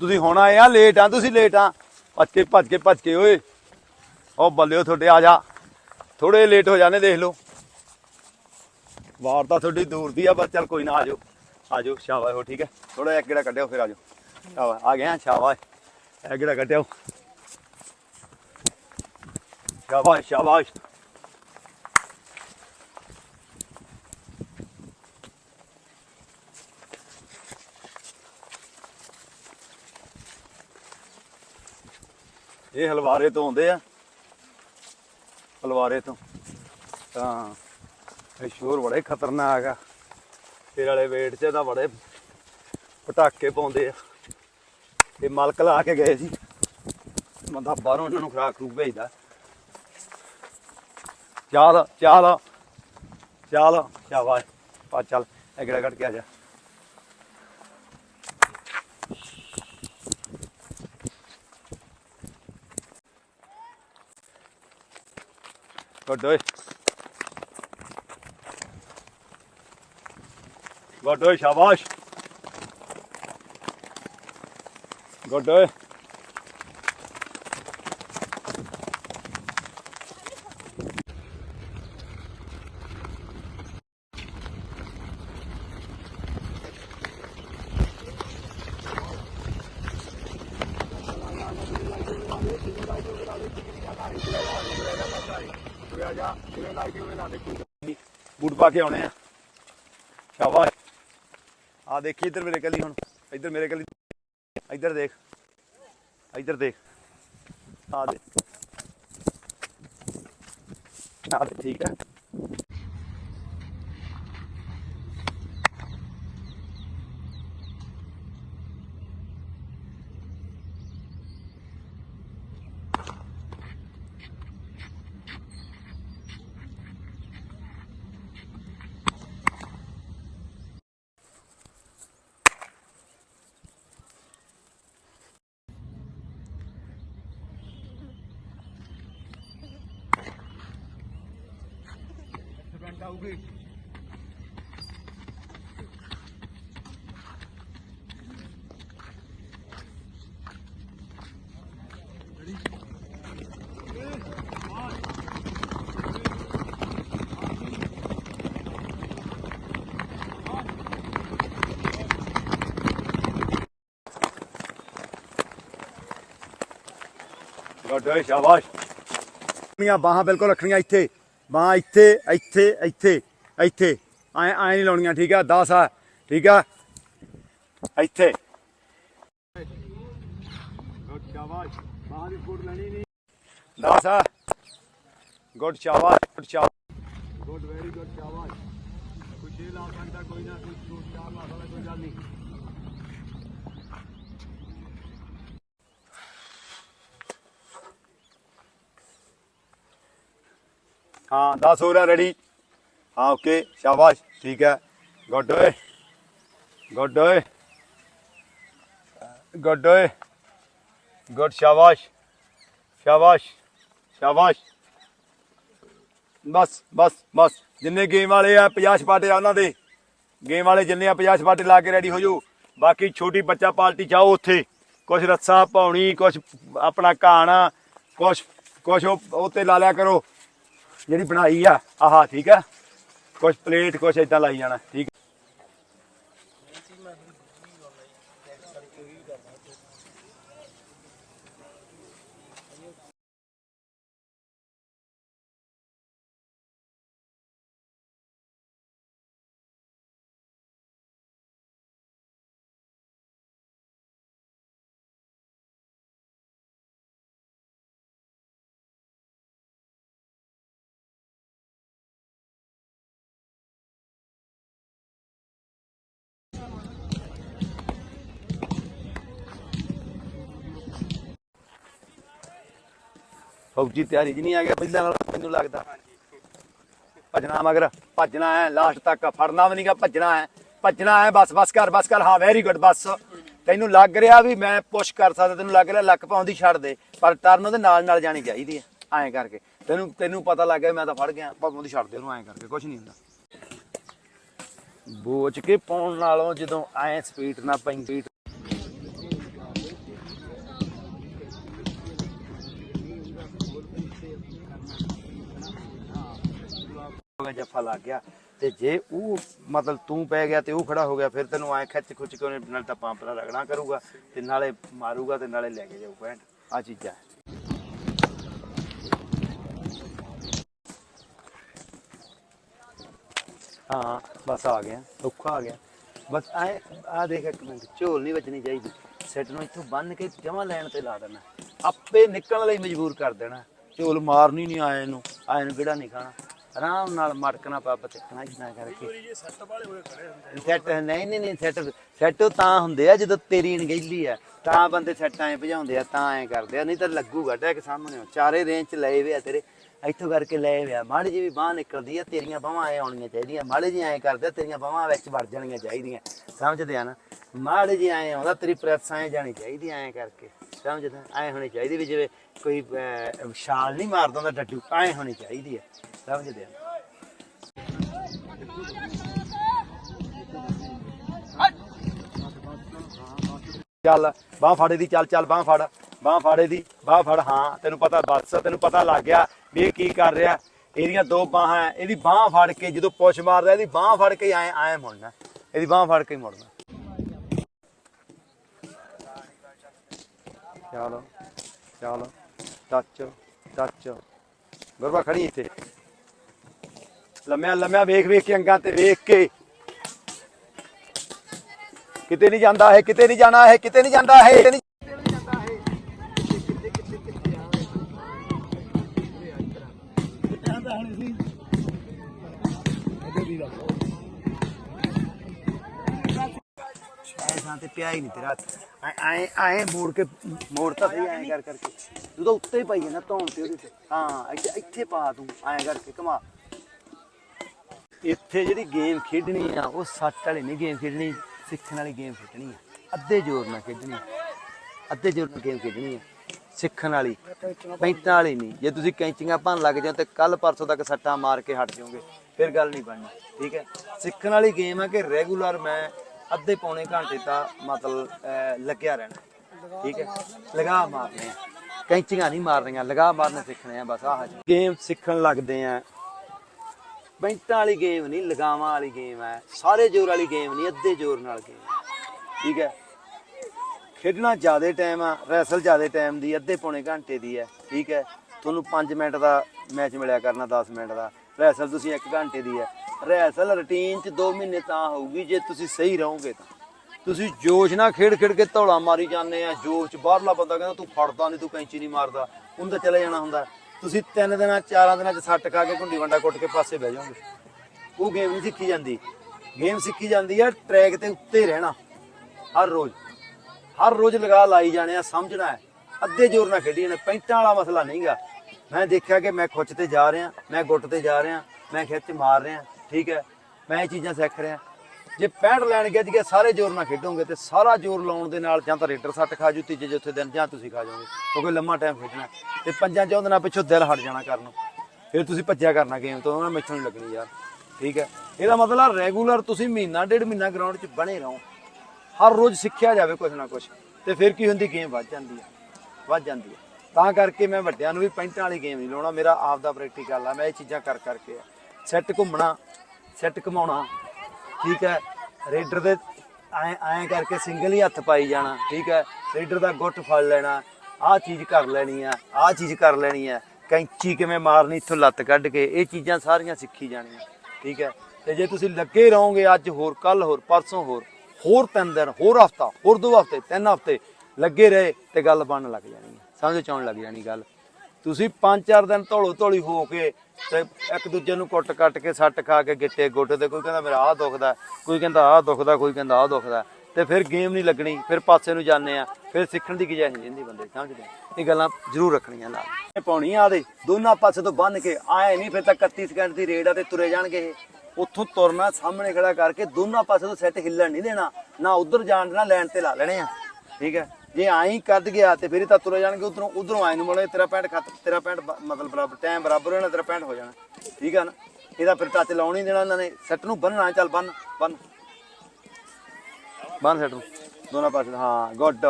ਤੁਸੀਂ ਹੁਣ ਆਏ ਆ ਲੇਟ ਆ, ਤੁਸੀਂ ਲੇਟ ਆ। ਭੱਜ ਕੇ ਭੱਜ ਕੇ ਭੱਜ ਕੇ, ਓਏ। ਉਹ ਬੱਲਿਓ ਤੁਹਾਡੇ ਆ ਜਾ। ਥੋੜੇ ਲੇਟ ਹੋ ਜਾਣੇ, ਦੇਖ ਲਓ। ਵਾਰ ਤਾਂ ਤੁਹਾਡੀ ਦੂਰ ਦੀ ਆ, ਬਸ ਚੱਲ ਕੋਈ ਨਾ, ਆ ਜਾਓ। ਆ ਜਾਓ ਸ਼ਾਬਾਸ਼ ਹੋ, ਠੀਕ ਹੈ। ਥੋੜਾ ਜਿਹਾ ਕਿਹੜਾ ਕੱਢਿਓ ਫਿਰ ਆ ਜਾਓ। ਸ਼ਾਬਾਸ਼ ਆ ਗਏ ਆ ਸ਼ਾਬਾਸ਼ ਇਹ ਕਿਹੜਾ ਕੱਢਿਓ ਸ਼ਾਬਾਸ਼ ਸ਼ਾਬਾਸ਼ ਇਹ ਹਲਵਾਰੇ ਤੋਂ ਆਉਂਦੇ ਆ। ਹਲਵਾਰੇ ਤੋਂ। ਤਾਂ ਇਹ ਸ਼ੋਰ ਬੜੇ ਖਤਰਨਾਕ ਆ। ਤੇਰੇ ਵਾਲੇ ਵੇਟ 'ਚ ਤਾਂ ਬੜੇ ਪਟਾਕੇ ਪਾਉਂਦੇ ਆ। ਇਹ ਮਲਕ ਲਾ ਕੇ ਗਏ ਸੀ। ਬੰਦਾ ਬਾਹਰੋਂ ਇਹਨਾਂ ਨੂੰ ਖਰਾਕ ਖਰੂਕ ਭੇਜਦਾ। ਚੱਲ ਚੱਲ ਚੱਲ ਸ਼ਾਬਾਸ਼ ਪਾ ਚੱਲ ਐਗੜਾ ਕੱਟ ਕੇ ਆ ਜਾ। Gott durch. Gott durch, aber ich. Gott durch. Good ਓਏ ਗੁੱਡ ਓਏ ਸ਼ਾਬਾਸ਼ ਗੁੱਡ ਓਏ ਬੂਟ ਪਾ ਕੇ ਆਉਣੇ ਆ। ਸ਼ਾਬਾਸ਼। ਆ ਦੇਖੀ ਇੱਧਰ ਮੇਰੇ ਕਲੀ ਹੁਣ। ਇੱਧਰ ਮੇਰੇ ਕਲੀ। ਇੱਧਰ ਦੇਖ। ਇੱਧਰ ਦੇਖ। ਆ ਦੇ ਆ ਦੇ ਠੀਕ ਹੈ ਗੁੱਡ ਓਏ ਸ਼ਾਬਾਸ਼। ਆਪਣੀਆਂ ਬਾਹਾਂ ਬਿਲਕੁਲ ਰੱਖਣੀਆਂ ਇੱਥੇ। ਬਾਹਾਂ ਇੱਥੇ ਇੱਥੇ ਇੱਥੇ ਇੱਥੇ ਐ ਐ ਨਹੀਂ ਲਾਉਣੀਆਂ ਠੀਕ ਆ 10 ਆ ਠੀਕ ਆ ਇੱਥੇ ਗੁੱਡ ਸ਼ਾਬਾਸ਼ ਬਾਹਾਂ ਦੀ ਫੁੱਟ ਲੈਣੀ ਨਹੀਂ 10 ਆ ਗੁੱਡ ਸ਼ਾਬਾਸ਼ ਗੁੱਡ ਸ਼ਾਬਾਸ਼ ਗੁੱਡ ਵੈਰੀ ਗੁੱਡ ਸ਼ਾਬਾਸ਼ ਕੋਈ ਛੇ ਲਾ ਸਕਦਾ ਕੋਈ ਨਾ ਕੋਈ ਦੋ ਚਾਰ ਲਾ ਸਕਦਾ ਕੋਈ ਗੱਲ ਨਹੀਂ ਹਾਂ 10 ਹੋ ਰਿਹਾ ਰੈਡੀ ਹਾਂ ਓਕੇ ਸ਼ਾਬਾਸ਼, ਠੀਕ ਹੈ। ਗੁੱਡ ਓਏ। ਗੁੱਡ ਓਏ। ਗੁੱਡ ਓਏ। ਗੁੱਡ ਸ਼ਾਬਾਸ਼। ਸ਼ਾਬਾਸ਼ ਸ਼ਾਬਾਸ਼। ਬਸ ਬਸ ਬਸ। ਜਿੰਨੇ ਗੇਮ ਵਾਲੇ ਆ 50 ਸਪਾਟੇ ਆ ਉਹਨਾਂ ਦੇ। ਗੇਮ ਵਾਲੇ ਜਿੰਨੇ ਆ 50 ਸਪਾਟੇ ਲਾ ਕੇ ਰੈਡੀ ਹੋ ਜਾਓ ਬਾਕੀ ਛੋਟੀ ਬੱਚਾ ਪਾਰਟੀ ਚਾਹੋ ਉੱਥੇ। ਕੁਝ ਰੱਸਾ ਪਾਉਣੀ ਕੁਝ ਆਪਣਾ ਘਾਣਾ ਕੁਝ ਕੁਝ ਉਹ ਤੇ ਲਾ ਲਿਆ ਕਰੋ। ਜਿਹੜੀ ਬਣਾਈ ਆ ਆਹ ਠੀਕ ਆ। ਕੁਝ ਪਲੇਟ ਕੁਝ ਇਦਾਂ ਲਾਈ ਜਾਣਾ ਠੀਕ ਆ। ਫੌਜੀ ਤਿਆਰੀ ਜੀ ਨਹੀਂ ਆ ਗਿਆ ਪਹਿਲਾਂ ਨਾਲ ਮੈਨੂੰ ਲੱਗਦਾ। ਭੱਜਣਾ ਮਗਰ, ਭੱਜਣਾ ਹੈ ਲਾਸਟ ਤੱਕ। ਫੜਨਾ ਵੀ ਨਹੀਂਗਾ ਭੱਜਣਾ ਹੈ। ਭੱਜਣਾ ਹੈ, ਬਸ ਬਸ ਕਰ ਬਸ ਕਰ। ਹਾਂ ਵੈਰੀ ਗੁੱਡ ਬਸ। ਤੈਨੂੰ ਲੱਗ ਰਿਹਾ ਵੀ ਮੈਂ ਪੁਸ਼ ਕਰ ਸਕਦਾ, ਤੈਨੂੰ ਲੱਗ ਰਿਹਾ ਲੱਕ ਪਾਉਂਦੀ ਛੱਡ ਦੇ। ਪਰ ਟਰਨ ਉਹਦੇ ਨਾਲ ਨਾਲ ਜਾਣੀ ਚਾਹੀਦੀ ਹੈ, ਐਂ ਕਰਕੇ। ਤੈਨੂੰ ਤੈਨੂੰ ਪਤਾ ਲੱਗ ਗਿਆ ਮੈਂ ਤਾਂ ਫੜ ਗਿਆ ਪਾਉਂਦੀ ਛੱਡ ਦੇ ਉਹਨੂੰ, ਐਂ ਕਰਕੇ। ਕੁਝ ਨਹੀਂ ਹੁੰਦਾ। ਬੋਚ ਕੇ ਪਾਉਣ ਨਾਲੋਂ ਜਦੋਂ ਐਂ ਸਪੀਡ ਨਾ ਪੈਂਦੀ ਗਿਆ ਜੱਫਾ ਲੱਗ ਗਿਆ। ਤੇ ਜੇ ਉਹ ਮਤਲਬ ਤੂੰ ਪੈ ਗਿਆ ਤੇ ਉਹ ਖੜਾ ਹੋ ਗਿਆ, ਫਿਰ ਤੈਨੂੰ ਐ ਖਿੱਚ ਖੁੱਚ ਕੇ ਉਹਨੇ ਨਾਲ ਤਾਂ ਪੰਪਰਾ ਰਗੜਾ ਕਰੂਗਾ ਤੇ ਨਾਲੇ ਮਾਰੂਗਾ ਤੇ ਨਾਲੇ ਲੈ ਕੇ ਜਾਊ ਪੈਂਟ ਆ ਚੀਜ਼ਾਂ। ਹਾਂ, ਬਸ ਆ ਗਿਆ। ਔਖਾ ਆ ਗਿਆ। ਬਸ ਐ ਆ ਦੇਖ ਇੱਕ ਮਿੰਟ, ਝੋਲ ਨਹੀਂ ਵੱਜਣੀ ਚਾਹੀਦੀ। ਸੈੱਟ ਨੂੰ ਇੱਥੋਂ ਬੰਨ ਕੇ ਜਮਾ ਲੈਣ ਤੇ ਲਾ ਦੇਣਾ। ਆਪੇ ਨਿਕਲਣ ਲਈ ਮਜਬੂਰ ਕਰ ਦੇਣਾ। ਝੋਲ ਮਾਰਨੀ ਨਹੀਂ ਆਏ ਨੂੰ। ਆਏ ਨੂੰ ਕਿਹੜਾ ਨਹੀਂ ਖਾਣਾ। ਆਰਾਮ ਨਾਲ ਮਟਕਣਾ ਪੱਪ ਚੱਕਣਾ ਇਦਾਂ ਕਰਕੇ। ਸੈੱਟ ਨਹੀਂ ਨਹੀਂ ਨਹੀਂ ਸੈੱਟ ਸੈੱਟ ਤਾਂ ਹੁੰਦੇ ਆ ਜਦੋਂ ਤੇਰੀ ਅਣਗਹਿਲੀ ਆ। ਤਾਂ ਬੰਦੇ ਸੈੱਟ ਐ ਭਜਾਉਂਦੇ ਆ ਤਾਂ ਐ ਕਰਦੇ ਆ। ਨਹੀਂ ਤਾਂ ਲੱਗੂਗਾ ਡੈਕ ਸਾਹਮਣੇ ਚਾਰੇ ਰੇਂਜ ਚ ਲਏ ਵੇ ਆ ਤੇਰੇ। ਇੱਥੋਂ ਕਰਕੇ ਲਏ ਵੇ ਆ। ਮਾੜੀ ਜੀ ਵੀ ਬਾਹ ਨਿਕਲਦੀ ਆ ਤੇਰੀਆਂ ਬਾਹਾਂ ਐ ਆਉਣੀਆਂ ਚਾਹੀਦੀਆਂ। ਮਾੜੇ ਜੀ ਐ ਕਰਦੇ ਤੇਰੀਆਂ ਬਾਹਾਂ ਵਿੱਚ ਵੜ ਜਾਣੀਆਂ ਚਾਹੀਦੀਆਂ। ਸਮਝਦੇ ਆ ਨਾ? ਮਾੜੇ ਜੀ ਐ ਆਉਂਦਾ ਤੇਰੀ ਪ੍ਰੈਸ ਐ ਜਾਣੀ ਚਾਹੀਦੀ ਐ ਕਰਕੇ। ਸਮਝਦਾ? ਐ ਹੋਣੀ ਚਾਹੀਦੀ ਵੀ ਜਿਵੇਂ ਕੋਈ ਛਾਲ ਨਹੀਂ ਮਾਰਦਾ ਹੁੰਦਾ ਡੱਡੂ। ਐ ਹੋਣੀ ਚਾਹੀਦੀ ਆ। ਸਮਝਦੇ ਆ। ਚੱਲ, ਬਾਹ ਫਾੜੇ ਦੀ ਚੱਲ ਚੱਲ, ਬਾਹ ਫੜ। ਬਾਹ ਫਾੜੇ ਦੀ ਬਾਹ ਫੜ। ਹਾਂ, ਤੈਨੂੰ ਪਤਾ ਬਸ, ਤੈਨੂੰ ਪਤਾ ਲੱਗ ਗਿਆ ਵੀ ਇਹ ਕੀ ਕਰ ਰਿਹਾ। ਇਹਦੀਆਂ ਦੋ ਬਾਹਾਂ ਇਹਦੀ ਬਾਹ ਫੜ ਕੇ ਜਦੋਂ ਪੁਸ਼ ਮਾਰਦਾ, ਇਹਦੀ ਬਾਹ ਫੜ ਕੇ ਐ ਐ ਮੁੜਨਾ। ਇਹਦੀ ਬਾਹ ਫੜ ਕੇ ਮੁੜਨਾ। ਚਲੋ ਚਲੋ, ਟੱਚ ਟੱਚ। ਗੁਰਬਾ ਖੜੀ ਇੱਥੇ। ਲੰਮਿਆ ਲੰਮਿਆ ਵੇਖ ਵੇਖ ਕੇ ਅੰਗਾਂ ਤੇ ਵੇਖ ਕੇ। ਕਿਤੇ ਨਹੀਂ ਜਾਂਦਾ ਹੈ ਕਿਤੇ ਨਹੀਂ ਜਾਣਾ ਹੈ ਕਿਤੇ ਨਹੀਂ ਜਾਂਦਾ ਹੈ ਕਿਤੇ ਨਹੀਂ ਤੇ ਪਿਆ ਹੀ ਨਹੀਂ ਤੇਰਾ ਹੱਥ। ਐ ਮੋੜ ਕੇ ਮੋੜ ਤਾਂ ਸਹੀ, ਐ ਕਰ ਕਰਕੇ। ਤੂੰ ਤਾਂ ਉੱਤੇ ਹੀ ਪਾਈ ਨਾ ਧੌਣ ਤੇ ਉਹਦੇ ਤੇ। ਹਾਂ, ਇੱਥੇ ਇੱਥੇ ਪਾ ਤੂੰ, ਐ ਕਰਕੇ ਕਮਾ ਇੱਥੇ ਜਿਹੜੀ ਗੇਮ ਖੇਡਣੀ ਆ, ਉਹ ਸੱਟ ਵਾਲੀ ਨਹੀਂ ਗੇਮ ਖੇਡਣੀ, ਸਿੱਖਣ ਵਾਲੀ ਗੇਮ ਖੇਡਣੀ ਆ। ਅੱਧੇ ਜ਼ੋਰ ਨਾਲ ਖੇਡਣੀ ਆ। ਅੱਧੇ ਜ਼ੋਰ ਨਾਲ ਗੇਮ ਖੇਡਣੀ ਆ। ਸਿੱਖਣ ਵਾਲੀ ਪੈਂਟਾਂ ਵਾਲੀ ਨਹੀਂ। ਜੇ ਤੁਸੀਂ ਕੈਂਚੀਆਂ ਭੰਨ ਲੱਗ ਜਾਓ ਤੇ ਕੱਲ ਪਰਸੋਂ ਤੱਕ ਸੱਟਾਂ ਮਾਰ ਕੇ ਹਟ ਜਾਓਗੇ। ਫਿਰ ਗੱਲ ਨਹੀਂ ਬਣਨੀ, ਠੀਕ ਹੈ? ਸਿੱਖਣ ਵਾਲੀ ਗੇਮ ਹੈ ਕਿ ਰੈਗੂਲਰ ਮੈਂ ਅੱਧੇ ਪੌਣੇ ਘੰਟੇ ਤਾਂ ਮਤਲਬ ਲੱਗਿਆ ਰਹਿਣਾ, ਠੀਕ ਹੈ? ਲਗਾ ਮਾਰਨੇ ਆ। ਕੈਂਚੀਆਂ ਨਹੀਂ ਮਾਰਨੀਆਂ ਲਗਾ ਮਾਰਨੇ ਸਿੱਖਣੇ ਆ ਬਸ, ਆਹ ਗੇਮ ਸਿੱਖਣ ਲੱਗਦੇ ਆ। ਬੈਂਟਾਂ ਵਾਲੀ ਗੇਮ ਨਹੀਂ, ਲਗਾਵਾਂ ਵਾਲੀ ਗੇਮ ਹੈ। ਸਾਰੇ ਜ਼ੋਰ ਵਾਲੀ ਗੇਮ ਨਹੀਂ, ਅੱਧੇ ਜ਼ੋਰ ਨਾਲ ਗੇਮ ਠੀਕ ਹੈ? ਖੇਡਣਾ ਜ਼ਿਆਦਾ ਟਾਈਮ ਆ ਰੈਸਲ ਜ਼ਿਆਦਾ ਟਾਈਮ ਦੀ, ਅੱਧੇ ਪੌਣੇ ਘੰਟੇ ਦੀ ਹੈ। ਠੀਕ ਹੈ? ਤੁਹਾਨੂੰ 5 ਮਿੰਟ ਦਾ ਮੈਚ ਮਿਲਿਆ ਕਰਨਾ 10 ਮਿੰਟ ਦਾ। ਰੈਸਲ ਤੁਸੀਂ 1 ਘੰਟੇ ਦੀ ਹੈ। ਰੈਸਲ ਰੁਟੀਨ ਚ 2 ਮਹੀਨੇ ਤਾਂ ਹੋਊਗੀ, ਜੇ ਤੁਸੀਂ ਸਹੀ ਰਹੋਗੇ ਤਾਂ। ਤੁਸੀਂ ਜੋਸ਼ ਨਾਲ ਖੇਡ ਖੇਡ ਕੇ ਧੌਲਾ ਮਾਰੀ ਜਾਂਦੇ ਆ, ਜੋਸ਼ ਚ ਬਾਹਰਲਾ ਬੰਦਾ ਕਹਿੰਦਾ, ਤੂੰ ਫੜਦਾ ਨਹੀਂ ਤੂੰ ਕੈਂਚੀ ਨਹੀਂ ਮਾਰਦਾ। ਉਹਨੂੰ ਤਾਂ ਚਲੇ ਜਾਣਾ ਹੁੰਦਾ। ਤੁਸੀਂ ਤਿੰਨ ਦਿਨਾਂ, ਚਾਰਾਂ ਦਿਨਾਂ ਚ ਸੱਟ ਖਾ ਕੇ ਘੁੰਡੀ ਵੰਡਾ ਕੁੱਟ ਕੇ ਪਾਸੇ ਬਹਿ ਜਾਓਗੇ। ਉਹ ਗੇਮ ਨਹੀਂ ਸਿੱਖੀ ਜਾਂਦੀ। ਗੇਮ ਸਿੱਖੀ ਜਾਂਦੀ ਆ ਟਰੈਕ ਤੇ ਉੱਤੇ ਰਹਿਣਾ। ਹਰ ਰੋਜ਼। ਹਰ ਰੋਜ਼ ਲਗਾ ਲਾਈ ਜਾਣੇ ਆ, ਸਮਝਣਾ ਹੈ। ਅੱਧੇ ਜ਼ੋਰ ਨਾਲ ਖੇਡੀ ਜਾਣਾ, ਪੈਂਟਾਂ ਵਾਲਾ ਮਸਲਾ ਨਹੀਂਗਾ। ਮੈਂ ਦੇਖਿਆ ਕਿ ਮੈਂ ਖੁੱਚ ਤੇ ਜਾ ਰਿਹਾ, ਮੈਂ ਗੁੱਟ ਤੇ ਜਾ ਰਿਹਾ, ਮੈਂ ਖਿੱਚ ਮਾਰ ਰਿਹਾ, ਠੀਕ ਹੈ। ਮੈਂ ਇਹ ਚੀਜ਼ਾਂ ਸਿੱਖ ਰਿਹਾ। ਜੇ 65 ਲੈਣ ਗਿਆ ਜੀ ਸਾਰੇ ਜ਼ੋਰ ਨਾਲ ਖੇਡੋਗੇ ਤੇ ਸਾਰਾ ਜ਼ੋਰ ਲਾਉਣ ਦੇ ਨਾਲ ਜਾਂ ਤਾਂ ਰੇਡਰ ਸੱਟ ਖਾ ਜੂ, ਤੀਜੇ, ਚੌਥੇ ਦਿਨ ਜਾਂ ਤੁਸੀਂ ਖਾ ਜਾਓਗੇ, ਕਿਉਂਕਿ ਲੰਮਾ ਟਾਈਮ ਖੇਡਣਾ ਹੈ। ਤੇ ਪੰਜਾਂ ਚੌਂ ਦਿਨਾਂ ਪਿੱਛੋਂ ਦਿਲ ਹਟ ਜਾਣਾ ਕਰਨ ਨੂੰ। ਫਿਰ ਤੁਸੀਂ ਭੱਜਿਆ ਕਰਨਾ ਗੇਮ ਤੋਂ, ਉਹਨਾਂ ਮੈਥੋਂ ਨਹੀਂ ਲੱਗਣੀ ਯਾਰ। ਠੀਕ ਹੈ? ਇਹਦਾ ਮਤਲਬ ਰੈਗੂਲਰ ਤੁਸੀਂ ਮਹੀਨਾ, ਡੇਢ ਮਹੀਨਾ ਗਰਾਊਂਡ 'ਚ ਬਣੇ ਰਹੋ। ਹਰ ਰੋਜ਼ ਸਿੱਖਿਆ ਜਾਵੇ ਕੁਝ ਨਾ ਕੁਝ ਤੇ ਫਿਰ ਕੀ ਹੁੰਦੀ ਗੇਮ ਵੱਧ ਜਾਂਦੀ ਹੈ ਵੱਧ ਜਾਂਦੀ ਹੈ ਤਾਂ ਕਰਕੇ ਮੈਂ ਵੱਡਿਆਂ ਨੂੰ ਵੀ ਪੈਂਟਾਂ ਵਾਲੀ ਗੇਮ ਨਹੀਂ ਲਾਉਣਾ। ਮੇਰਾ ਆਪ ਦਾ ਪ੍ਰੈਕਟੀਕਲ ਆ, ਮੈਂ ਇਹ ਚੀਜ਼ਾਂ ਕਰ ਕਰਕੇ ਸੈੱਟ ਘੁੰਮਣਾ ਸੈੱਟ ਘੁਮਾਉਣਾ। ਠੀਕ ਹੈ, ਰੇਡਰ ਦੇ ਐ ਐ ਕਰਕੇ ਸਿੰਗਲ ਹੀ ਹੱਥ ਪਾਈ ਜਾਣਾ, ਠੀਕ ਹੈ, ਰੇਡਰ ਦਾ ਗੁੱਟ ਫੜ ਲੈਣਾ, ਆਹ ਚੀਜ਼ ਕਰ ਲੈਣੀ ਆ, ਆਹ ਚੀਜ਼ ਕਰ ਲੈਣੀ ਆ, ਕੈਂਚੀ ਕਿਵੇਂ ਮਾਰਨੀ ਇੱਥੋਂ ਲੱਤ ਕੱਢ ਕੇ, ਇਹ ਚੀਜ਼ਾਂ ਸਾਰੀਆਂ ਸਿੱਖੀ ਜਾਣੀਆਂ, ਠੀਕ ਹੈ, ਤੇ ਜੇ ਤੁਸੀਂ ਲੱਗੇ ਰਹੋਗੇ ਅੱਜ ਹੋਰ ਕੱਲ ਹੋਰ, ਪਰਸੋਂ ਹੋਰ ਹੋਰ ਤਿੰਨ ਦਿਨ, ਹੋਰ ਹਫਤਾ, ਹੋਰ ਦੋ ਹਫ਼ਤੇ, ਤਿੰਨ ਹਫ਼ਤੇ ਲੱਗੇ ਰਹੇ ਤੇ ਗੱਲ ਬਣਨ ਲੱਗ ਜਾਣੀ ਸਮਝ ਚ ਆਉਣ ਲੱਗ ਜਾਣੀ ਗੱਲ। ਤੁਸੀਂ ਪੰਜ ਚਾਰ ਦਿਨ ਧੌਲੋ ਧੌਲੀ ਹੋ ਕੇ ਤੇ ਇੱਕ ਦੂਜੇ ਨੂੰ ਕੁੱਟ ਕੱਟ ਕੇ ਸੱਟ ਖਾ ਕੇ ਗਿੱਟੇ ਗੁੱਟ ਤੇ ਕੋਈ ਕਹਿੰਦਾ ਮੇਰਾ ਆਹ ਦੁਖਦਾ, ਕੋਈ ਕਹਿੰਦਾ ਆਹ ਦੁਖਦਾ, ਕੋਈ ਕਹਿੰਦਾ ਆਹ ਦੁਖਦਾ। ਤੇ ਫਿਰ ਗੇਮ ਨਹੀਂ ਲੱਗਣੀ, ਫਿਰ ਪਾਸੇ ਨੂੰ ਜਾਂਦੇ ਆ, ਫਿਰ ਸਿੱਖਣ ਦੀ ਗੁੰਜਾਇਸ਼ ਨਹੀਂ ਰਹਿੰਦੀ ਬੰਦੇ ਸਮਝਦੇ ਇਹ ਗੱਲਾਂ ਜ਼ਰੂਰ ਰੱਖਣੀਆਂ ਨਾਲ। ਪਾਉਣੀ ਆ ਦੇ ਦੋਨਾਂ ਪਾਸੇ ਤੋਂ ਬੰਨ ਕੇ, ਆਏ ਨਹੀਂ ਫਿਰ ਤਾਂ 31 ਸਕਿੰਟ ਦੀ ਰੇਡ ਆ ਤੇ ਤੁਰੇ ਜਾਣਗੇ ਇਹ। ਉੱਥੋਂ ਤੁਰਨਾ, ਸਾਹਮਣੇ ਖੜਾ ਕਰਕੇ ਦੋਨਾਂ ਪਾਸੇ ਤੋਂ ਸੈੱਟ ਹਿੱਲਣ ਨਹੀਂ ਦੇਣਾ, ਨਾ ਉਧਰ ਜਾਣ ਦੇਣਾ ਲੈਣ ਤੇ ਲਾ ਲੈਣੇ ਆ। ਠੀਕ ਹੈ? ਜੇ ਆਈ ਕੱਢ ਗਿਆ ਤੇ ਫਿਰ ਤਾਂ ਤੁਰੇ ਜਾਣਗੇ ਉਧਰੋਂ ਉਧਰੋਂ ਆਏ ਨੂੰ ਮਲੇ ਤੇਰਾ ਪੈਂਟ ਖਤ, ਤੇਰਾ ਪੈਂਟ ਮਤਲਬ ਬਰਾਬਰ ਟਾਈਮ ਬਰਾਬਰ ਹੋਣਾ, ਤੇਰਾ ਪੈਂਟ ਹੋ ਜਾਣਾ। ਠੀਕ ਆ ਨਾ? ਇਹਦਾ ਫਿਰ ਟੱਚ ਲਾਉਣੀ ਦੇਣਾ ਇਹਨਾਂ ਨੇ। ਸੈੱਟ ਨੂੰ ਬੰਨਣਾ, ਚੱਲ ਬੰਨ ਬੰਨ। ਬੰਨ ਸੈੱਟ ਨੂੰ। ਦੋਨਾਂ ਪਾਸੇ ਹਾਂ ਗੁੱਡ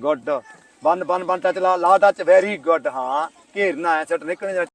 ਗੁੱਡ ਬੰਨ ਬੰਨ ਬੰਨ ਟੱਚ ਲਾ ਲਾ ਟੱਚ ਵੈਰੀ ਗੁੱਡ ਹਾਂ। ਘੇਰਨਾ ਹੈ ਸੈੱਟ ਨਿਕਲਣੇ